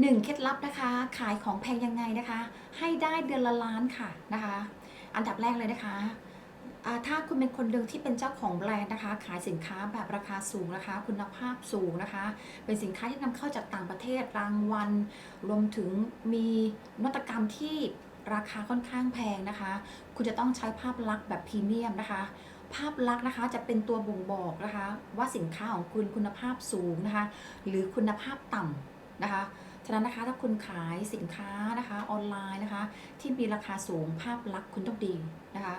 หนึ่งเคล็ดลับนะคะ ขายของแพงยังไงนะคะ ให้ได้เดือนละล้านค่ะนะคะ อันดับแรกเลยนะคะถ้าคุณเป็นคนหนึ่งที่เป็นเจ้าของแบรนด์นะคะ ขายสินค้าแบบราคาสูงนะคะ คุณภาพสูงนะคะ เป็นสินค้าที่นำเข้าจากต่างประเทศรางวัล รวมถึงมีนวัตกรรมที่ราคาค่อนข้างแพงนะคะ คุณจะต้องใช้ภาพลักษณ์แบบพรีเมียมนะคะ ภาพลักษณ์นะคะจะเป็นตัวบ่งบอกนะคะ ว่าสินค้าของคุณคุณภาพสูงนะคะ หรือคุณภาพต่ำ นะคะฉะนั้นนะคะถ้าคุณขายสินค้านะคะออนไลน์นะคะ ที่มีราคาสูงภาพลักษณ์คุณต้องดีนะคะ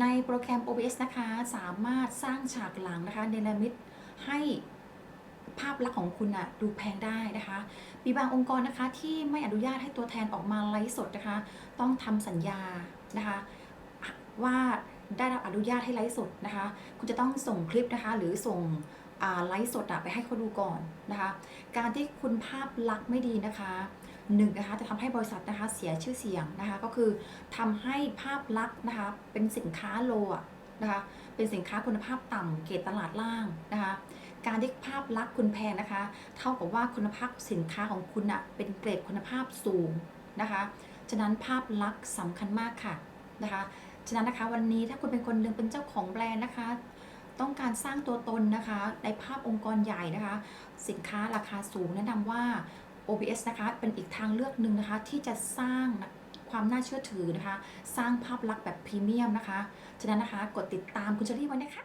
ในโปรแกรม OBS นะคะสามารถสร้างฉากหลังนะคะเนรมิตให้ภาพลักษณ์ของคุณอะดูแพงได้นะคะ มีบางองค์กรนะคะที่ไม่อนุญาตให้ตัวแทนออกมาไลฟ์สดนะคะ ต้องทำสัญญานะคะ ว่าได้รับอนุญาตให้ไลฟ์สดนะคะ คุณจะต้องส่งคลิปนะคะ หรือส่ง ไลฟ์สดอะไปให้เขาดูก่อนนะคะ การที่คุณภาพลักษณ์ไม่ดีนะคะหนึ่งนะคะจะทำให้บริษัทนะคะเสียชื่อเสียงนะคะก็คือทำให้ภาพลักษณ์นะคะเป็นสินค้าโลอะนะคะเป็นสินค้าคุณภาพต่ำเกรดตลาดล่างนะคะการที่ภาพลักษณ์คุณแพงนะคะ เท่ากับว่าคุณภาพสินค้าของคุณอะเป็นเกรดคุณภาพสูงนะคะฉะนั้นภาพลักษณ์สำคัญมากค่ะนะคะฉะนั้นนะคะวันนี้ถ้าคุณเป็นคนหนึ่งเป็นเจ้าของแบรนด์นะคะ ต้องการสร้างตัวตนนะคะในภาพองค์กรใหญ่นะคะ สินค้าราคาสูงแนะนำว่า OBS นะคะเป็นอีกทางเลือกหนึ่งนะคะ ที่จะสร้างความน่าเชื่อถือนะคะ สร้างภาพลักษณ์แบบพรีเมียมนะคะ ฉะนั้นนะคะ กดติดตามคุณเชอรี่ไว้นะคะ